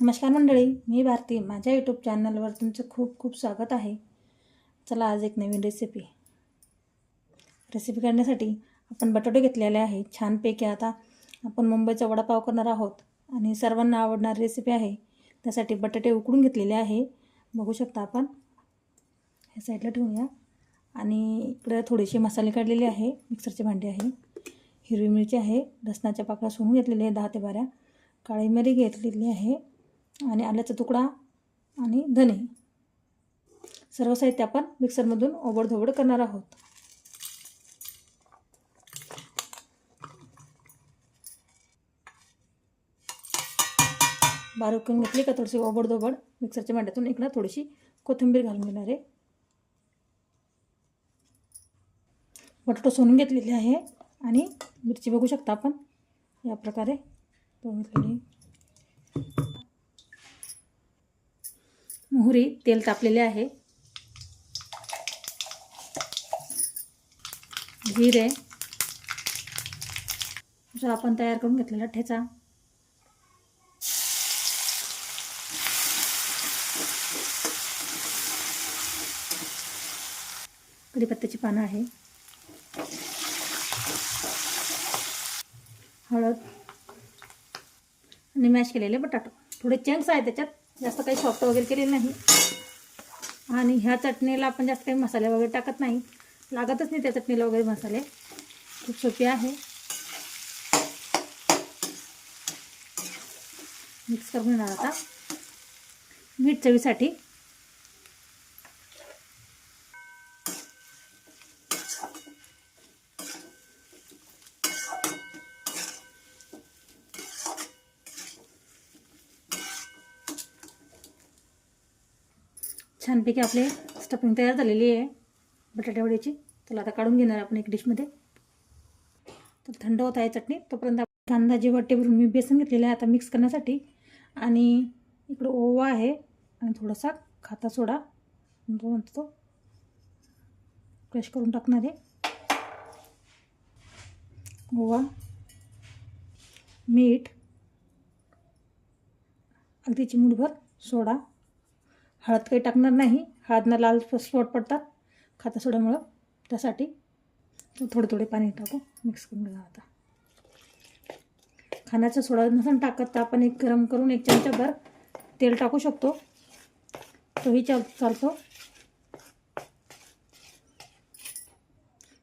नमस्कार मंडळी मी भारती. माझ्या यूट्यूब चॅनलवर तुमचं खूप खूप स्वागत आहे. चला आज एक नवीन रेसिपी रेसिपी करण्यासाठी आपण बटाटे घेतलेले आहे. छानपैकी आता आपण मुंबईचा वडापाव करणार आहोत आणि सर्वांना आवडणारी रेसिपी आहे. त्यासाठी बटाटे उकडून घेतलेले आहे. बघू शकता आपण. ह्या साईडला ठेवूया आणि इकडे थोडेसे मसाले काढलेले आहे. मिक्सरचे भांडे आहे. हिरवी मिरची आहे. लसणाच्या पाकळ्या सोडून घेतलेले आहे दहा ते बारा. काळी मिरी घेतलेली आहे. आणि आल्याचा तुकडा आणि धने. सर्व साहित्य आपण मिक्सरमधून ओबडधोबड करणार आहोत. बारीक करून घेतली का थोडीशी ओबडधोबड? मिक्सरच्या भांड्यातून इकडं थोडीशी कोथिंबीर घालून घेणार आहे. बटाटो सोलून घेतलेली आहे आणि मिरची बघू शकता आपण. या प्रकारे घेतलेली मोहरी तेल तापलेले आहे. जिरे जो आपण तयार करून घेतलेला ठेचा. कढीपत्त्याची पानं आहे. हळद. आणि मॅश केलेले बटाटो. थोडे चंक्स आहे त्याच्यात. जास्त काही सॉफ्ट वगैरे केलेलं नाही. आणि ह्या चटणीला आपण जास्त काही मसाले वगैरे टाकत नाही. लागतच नाही त्या चटणीला वगैरे मसाले. खूप सोपी आहे. मिक्स करून घेणार आता. मीठ चवीसाठी. छानपैकी आपले स्टफिंग तयार झालेली आहे. बटाट्यावडीची वड्याची. त्याला आता काढून घेणार आपण एक डिशमध्ये तर थंड होत आहे चटणी. तोपर्यंत कांदा जे वाटे भरून मी बेसन घेतलेलं आहे आता मिक्स करण्यासाठी. आणि इकडं ओवा आहे आणि थोडासा खाता सोडा. तो म्हणतो तो क्रश करून टाकणार आहे. ओवा मीठ अगदी चिमूटभर सोडा. हळद काही टाकणार नाही. हळदनं लाल स्फोट पडतात. खाता सोड्यामुळं. त्यासाठी थोडे थोडे पाणी टाकू. मिक्स करून घ्या आता. खाण्याचा सोडा नसून टाकत तर आपण एक गरम करून एक चमचाभर तेल टाकू शकतो. तोही चाल चालतो.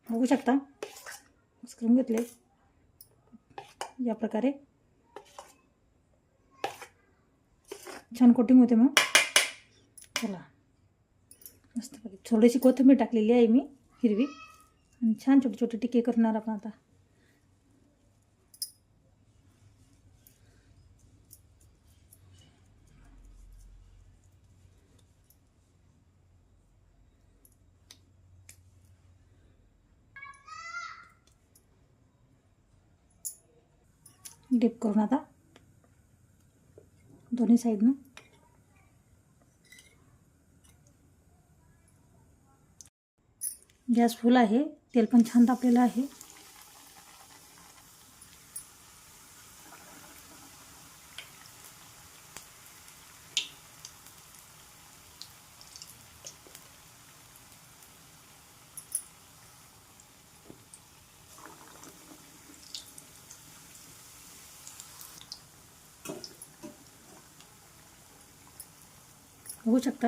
बघू शकता. मिक्स करून घेतले. या प्रकारे. छान कोटिंग होते मग. चला. मस्तपैकी थोडीशी कोथिंबीर टाकलेली आहे मी हिरवी. आणि छान छोटे छोटे टिके करणार आपण आता. डिप करून आता. दोन्ही साईडनं गॅस फुल आहे, तेल पण छान तापलेलं आहे. बघू शकता,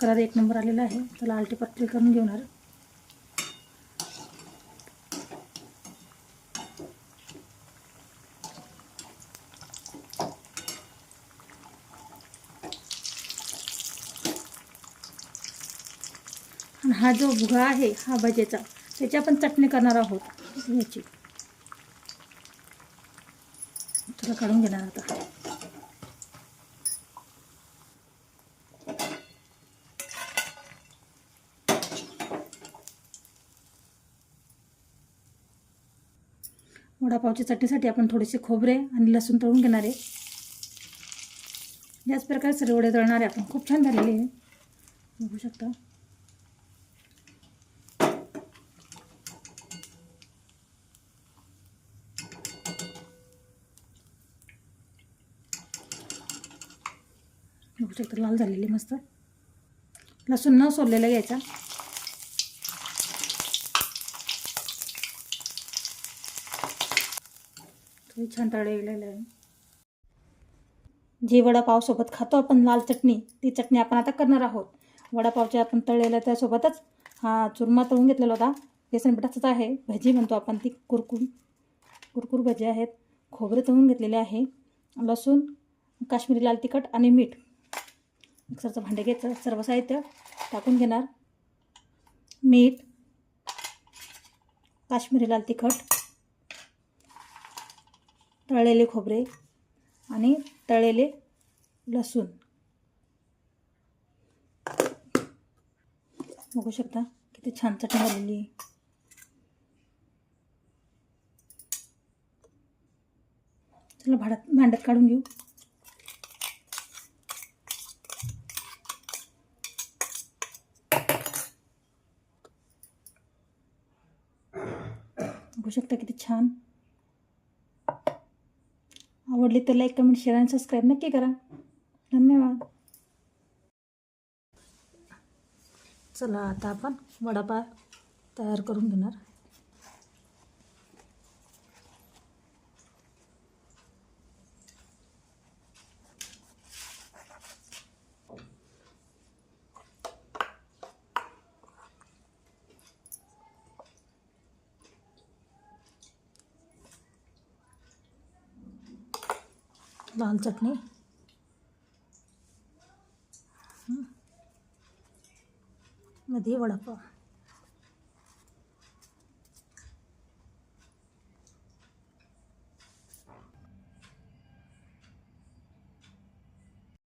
कलर एक नंबर आलेला आहे, त्याला आलटी पलटी करून घेणार हा जो भुगा आहे हा भजेचा त्याची आपण चटणी करणार आहोत. याची थोडं काढून घेणार आता. वडापावच्या चटणीसाठी आपण थोडेसे खोबरे आणि लसूण तळून घेणार आहे. याच प्रकारे सर्व वडे तळणारे आपण. खूप छान झालेले आहे. बघू शकता. बघू शकता लाल झालेली मस्त. लसूण न सोललेला घ्यायचा. थोडी छान तळलेलं आहे जी वडापावसोबत खातो आपण लाल चटणी ती चटणी आपण आता करणार आहोत. वडापावचे आपण तळलेलं त्यासोबतच हा चुरमा तळून घेतलेला होता. बेसन पिठाचाच आहे भजी म्हणतो आपण ती कुरकुर कुरकुर भजी आहेत. खोबरे तळून घेतलेले आहे. लसूण काश्मीरी लाल तिखट आणि मीठ. मिक्सरचं भांडे घ्यायचं सर्व साहित्य टाकून घेणार. मीठ काश्मीरी लाल तिखट तळलेले खोबरे आणि तळलेले लसूण. बघू शकता किती छान चटणी झालेली. चला भांड्यात भांड्यात काढून घेऊ. बघू शकता किती छान? आवडली तर लाईक कमेंट शेअर आणि सबस्क्राईब नक्की करा. धन्यवाद. चला आता आपण वडापाव तयार करून घेणार. लाल चटणी हं. मध्ये वडापाव